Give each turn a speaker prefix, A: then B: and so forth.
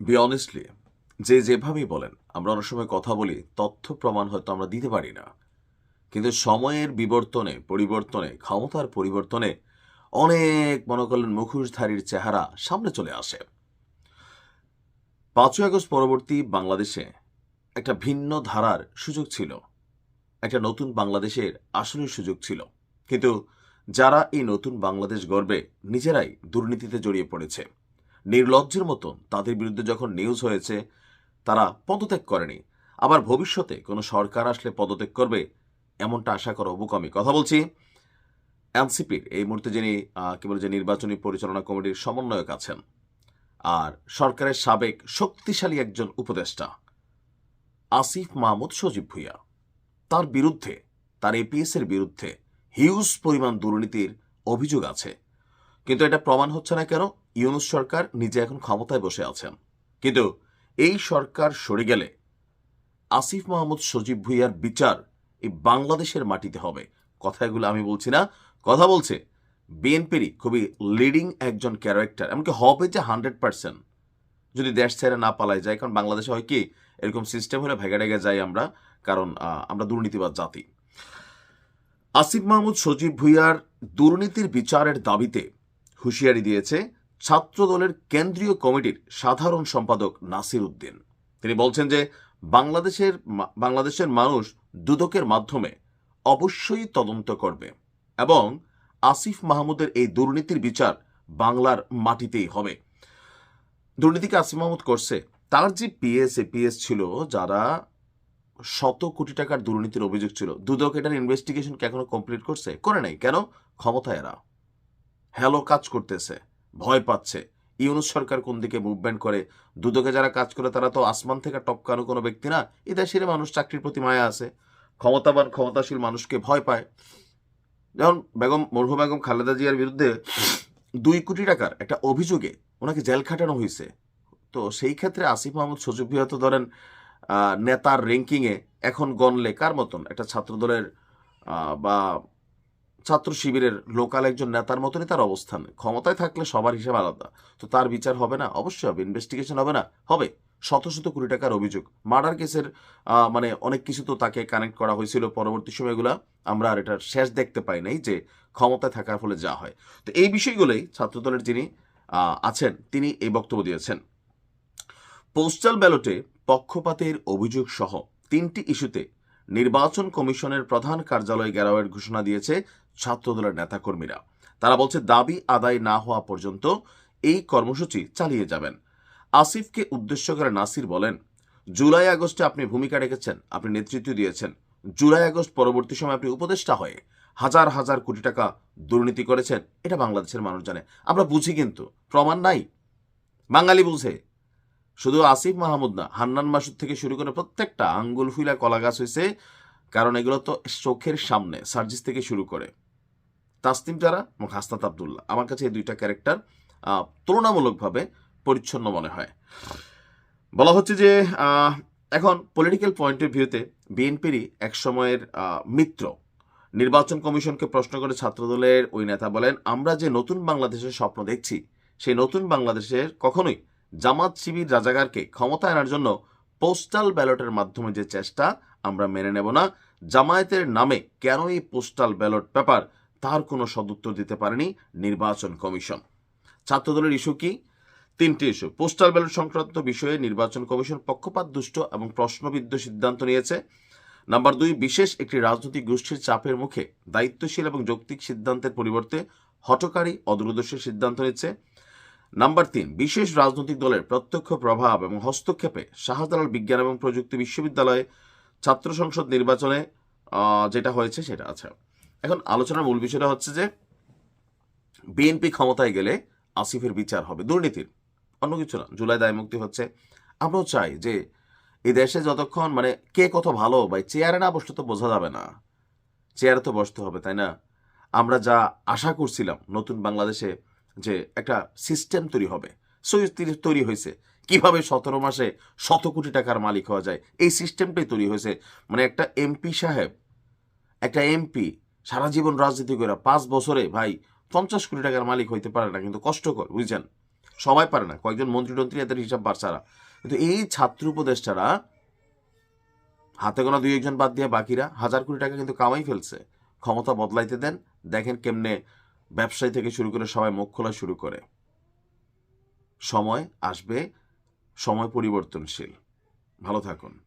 A: B honestly যে যেভাবেই বলেন, আমরা অনেক সময় কথা বলি, তথ্য প্রমাণ হয়তো আমরা দিতে পারি না। কিন্তু সময়ের বিবর্তনে, পরিবর্তনে, ক্ষমতার পরিবর্তনে অনেক মনে করলেন মুখোশধারীর চেহারা সামনে চলে আসে। পাঁচই আগস্ট পরবর্তী বাংলাদেশে একটা ভিন্ন ধারার সুযোগ ছিল। একটা নতুন বাংলাদেশের আসলের সুযোগ ছিল। কিন্তু যারা এই নতুন বাংলাদেশ গর্বে নিজেরাই দুর্নীতিতে জড়িয়ে পড়েছে নির্লজ্জের মতন তাদের বিরুদ্ধে যখন নিউজ হয়েছে, তারা পদত্যাগ করেনি। আবার ভবিষ্যতে কোনো সরকার আসলে পদত্যাগ করবে, এমনটা আশা করা অবুকমি কথা বলছি এনসিপির, এই মুহূর্তে যিনি কি বলে যে নির্বাচনী পরিচালনা কমিটির সমন্বয়ক আছেন, আর সরকারের সাবেক শক্তিশালী একজন উপদেষ্টা, আসিফ মাহমুদ সজীব ভুইয়া। তার বিরুদ্ধে, তার এপিএস এর বিরুদ্ধে হিউজ পরিমাণ দুর্নীতির অভিযোগ আছে। কিন্তু এটা প্রমাণ হচ্ছে না কেন? ইউনুস সরকার নিজে এখন ক্ষমতায় বসে আছেন। কিন্তু এই সরকার সরে গেলে আসিফ মাহমুদ সজীব ভুইয়ার বিচার এই বাংলাদেশের মাটিতে হবে। কথা এগুলো আমি বলছি না, কথা বলছে বিএনপিরই খুবই লিডিং একজন ক্যারেক্টার এমনকি হবে যে হান্ড্রেড পার্সেন্ট যদি দেশ ছেড়ে না পালায় যায়, কারণ বাংলাদেশে হয় কি, এরকম সিস্টেম হলে ভেগে ডেগে যাই আমরা, কারণ আমরা দুর্নীতিবাদ জাতি। আসিফ মাহমুদ সজীব ভুইয়ার দুর্নীতির বিচারের দাবিতে হুঁশিয়ারি দিয়েছে ছাত্রদলের কেন্দ্রীয় কমিটির সাধারণ সম্পাদক নাসির উদ্দিন। তিনি বলছেন যে, বাংলাদেশের বাংলাদেশের মানুষ দুদকের মাধ্যমে অবশ্যই তদন্ত করবে এবং আসিফ মাহমুদের এই দুর্নীতির বিচার বাংলার মাটিতেই হবে। দুর্নীতিকে আসিফ মাহমুদ করছে। তার যে পিএস এপিএস ছিল, যারা শত কোটি টাকার দুর্নীতির অভিযোগ ছিল, দুদক এটার ইনভেস্টিগেশন কি এখনও কমপ্লিট করছে? করে নাই। কেন? ক্ষমতায় এরা। হ্যালো, কাজ করতেছে। ভয় পাচ্ছে। ইউনুস সরকার কোন দিকে মুভমেন্ট করে? দুদকে যারা কাজ করে, তারা তো আসমান থেকে টপকানো কোনো ব্যক্তি না। এ দেশের মানুষ চাকরির প্রতি মায়া আছে। ক্ষমতাবান, ক্ষমতাশীল মানুষকে ভয় পায়। যেমন বেগম মরহুম বেগম খালেদা জিয়ার বিরুদ্ধে দুই কোটি টাকার একটা অভিযোগে ওনাকে জেল খাটানো হয়েছে। তো সেই ক্ষেত্রে আসিফ মাহমুদ সজীব ভুইয়া তো ধরেন নেতার র্যাঙ্কিংয়ে এখন গণলে কার মতন? একটা ছাত্রদলের বা ছাত্র শিবিরের লোকাল একজন নেতার মতনই তার অবস্থান। ক্ষমতায় থাকলে সবার হিসাব আলাদা। তো তার বিচার হবে না? অবশ্যই হবে। ইনভেস্টিগেশন হবে না? হবে। শত শত কোটি টাকার অভিযোগ। মার্ডার কেসের মানে অনেক কিছু তো তাকে কানেক্ট করা হয়েছিল পরবর্তী সময়গুলো। আমরা আর এটার শেষ দেখতে পাই নাই যে ক্ষমতায় থাকার ফলে যা হয়। তো এই বিষয়গুলোই ছাত্রদলের যিনি আছেন, তিনি এই বক্তব্য দিয়েছেন। পোস্টাল ব্যালটে পক্ষপাতের অভিযোগ সহ তিনটি ইস্যুতে নির্বাচন কমিশনের প্রধান কার্যালয় গেরাওয়ের ঘোষণা দিয়েছে ছাত্রদলের নেতাকর্মীরা। তারা বলছে, দাবি আদায় না হওয়া পর্যন্ত এই কর্মসূচি চালিয়ে যাবেন। আসিফকে উদ্দেশ্য করে নাসির বলেন, জুলাই আগস্টে আপনি ভূমিকা রেখেছেন, আপনি নেতৃত্ব দিয়েছেন। জুলাই আগস্ট পরবর্তী সময় আপনি উপদেষ্টা হয়ে হাজার হাজার কোটি টাকা দুর্নীতি করেছেন, এটা বাংলাদেশের মানুষ জানে। আমরা বুঝি কিন্তু, প্রমাণ নাই। বাঙালি বুঝে। শুধু আসিফ মাহমুদ না, হান্নান মাসুদ থেকে শুরু করে প্রত্যেকটা আঙ্গুল ফুলা কলা গাছ হয়েছে কারণ এগুলো তো চোখের সামনে সার্জিস থেকে শুরু করে। তাসনিম যারা এবং হাসনাত আবদুল্লাহ, আমার কাছে এই দুইটা ক্যারেক্টার তুলনামূলকভাবে পরিচ্ছন্ন মনে হয়। বলা হচ্ছে যে এখন পলিটিক্যাল পয়েন্ট অফ ভিউতে বিএনপিরই এক সময়ের মিত্র। নির্বাচন কমিশনকে প্রশ্ন করে ছাত্রদলের ওই নেতা বলেন, আমরা যে নতুন বাংলাদেশের স্বপ্ন দেখছি, সেই নতুন বাংলাদেশের কখনোই জামাত শিবির রাজাগারকে ক্ষমতা আনার জন্য পোস্টাল ব্যালটের মাধ্যমে যে চেষ্টা, আমরা মেনে নেব না। জামায়াতের নামে কেন এই পোস্টাল ব্যালট পেপার? তার কোনো সদুত্তর দিতে পারেনি নির্বাচন কমিশন। ছাত্রদলের ইস্যু কি? তিনটি ইস্যু। পোস্টাল ব্যালট সংক্রান্ত বিষয়ে নির্বাচন কমিশন পক্ষপাত, দুষ্ট এবং প্রশ্নবিদ্ধ সিদ্ধান্ত নিয়েছে। নাম্বার দুই, বিশেষ একটি রাজনৈতিক গোষ্ঠীর চাপের মুখে দায়িত্বশীল এবং যৌক্তিক সিদ্ধান্তের পরিবর্তে হটকারী অদূরদর্শী সিদ্ধান্ত নিচ্ছে। নাম্বার তিন বিশেষ রাজনৈতিক দলের প্রত্যক্ষ প্রভাব এবং হস্তক্ষেপে শাহজালাল বিজ্ঞান এবং প্রযুক্তি বিশ্ববিদ্যালয়ে ছাত্র সংসদ নির্বাচনে যেটা হয়েছে সেটা আছে এখন আলোচনার মূল বিষয়টা হচ্ছে যে বিএনপি ক্ষমতায় গেলে আসিফের বিচার হবে, দুর্নীতির, অন্য কিছু না, জুলাই দায় মুক্তি হচ্ছে। আমরাও চাই যে এই দেশে যতক্ষণ মানে কে কত ভালো ভাই চেয়ারে না বসলে তো বোঝা যাবে না। চেয়ারে তো বসতে হবে, তাই না? আমরা যা আশা করছিলাম নতুন বাংলাদেশে যে একটা সিস্টেম তৈরি হবে। সুইচ তৈরি হয়েছে। কীভাবে সতেরো মাসে শত কোটি টাকার মালিক হওয়া যায়? এই সিস্টেমটাই তৈরি হয়েছে। মানে একটা এমপি সাহেব, একটা এমপি সারা জীবন রাজনীতি করে পাঁচ বছরে, ভাই, পঞ্চাশ কোটি টাকার মালিক হইতে পারে না, কিন্তু কষ্টকর, বুঝছেন? সবাই পারে না। কয়েকজন মন্ত্রী টন্ত্রী এদের হিসাব বাচ্চারা কিন্তু এই ছাত্র উপদেষ্টারা, হাতে গোনা দুই একজন বাদ দিয়ে বাকিরা হাজার কোটি টাকা কিন্তু কামাই ফেলছে। ক্ষমতা বদলাইতে দেন। দেখেন কেমনে ব্যবসায়ী থেকে শুরু করে সবাই মুখ খোলা শুরু করে। সময় আসবে, সময় পরিবর্তনশীল। ভালো থাকুন।